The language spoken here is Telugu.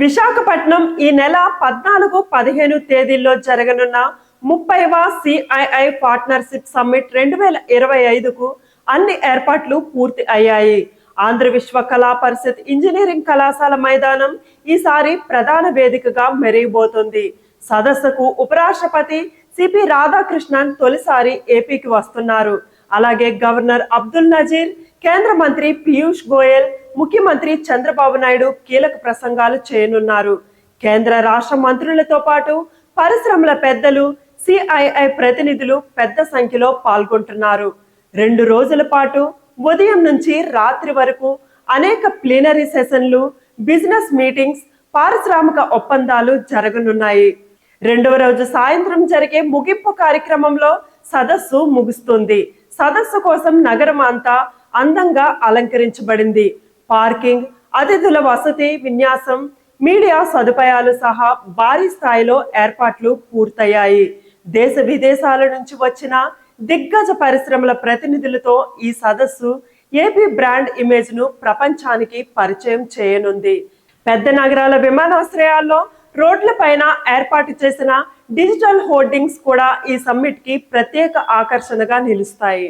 విశాఖపట్నం ఈ నెల పద్నాలుగు పదిహేను తేదీల్లో జరగనున్న ముప్పైవ సిఐఐ పార్ట్నర్షిప్ సమ్మిట్ రెండు వేల ఇరవై ఐదుకు అన్ని ఏర్పాట్లు పూర్తి అయ్యాయి. ఆంధ్ర విశ్వ కళా పరిషత్ ఇంజనీరింగ్ కళాశాల మైదానం ఈసారి ప్రధాన వేదికగా మెరిగిపోతుంది. సదస్సుకు ఉపరాష్ట్రపతి సిపి రాధాకృష్ణన్ తొలిసారి ఏపీకి వస్తున్నారు. అలాగే గవర్నర్ అబ్దుల్ నజీర్ కేంద్ర మంత్రి పీయూష్ గోయల్ ముఖ్యమంత్రి చంద్రబాబు నాయుడు కీలక ప్రసంగాలు చేయనున్నారు. కేంద్ర రాష్ట్ర మంత్రులతో పాటు పరిశ్రమల పెద్దలు సిఐఐ ప్రతినిధులు పెద్ద సంఖ్యలో పాల్గొంటున్నారు. రెండు రోజుల పాటు ఉదయం నుంచి రాత్రి వరకు అనేక ప్లీనరీ సెషన్లు బిజినెస్ మీటింగ్స్ పారిశ్రామిక ఒప్పందాలు జరగనున్నాయి. రెండవ రోజు సాయంత్రం జరిగే ముగింపు కార్యక్రమంలో సదస్సు ముగుస్తుంది. సదస్సు కోసం నగరం అంతా అందంగా అలంకరించబడింది. పార్కింగ్ అతిథుల వసతి విన్యాసం మీడియా సదుపాయాలు సహా భారీ స్థాయిలో ఏర్పాట్లు పూర్తయ్యాయి. దేశ విదేశాల నుంచి వచ్చిన దిగ్గజ పరిశ్రమల ప్రతినిధులతో ఈ సదస్సు ఏపీ బ్రాండ్ ఇమేజ్ను ప్రపంచానికి పరిచయం చేయనుంది. పెద్ద నగరాల విమానాశ్రయాల్లో రోడ్లపైన ఏర్పాటు చేసిన డిజిటల్ హోర్డింగ్స్ కూడా ఈ సమ్మిట్కి ప్రత్యేక ఆకర్షణగా నిలుస్తాయి.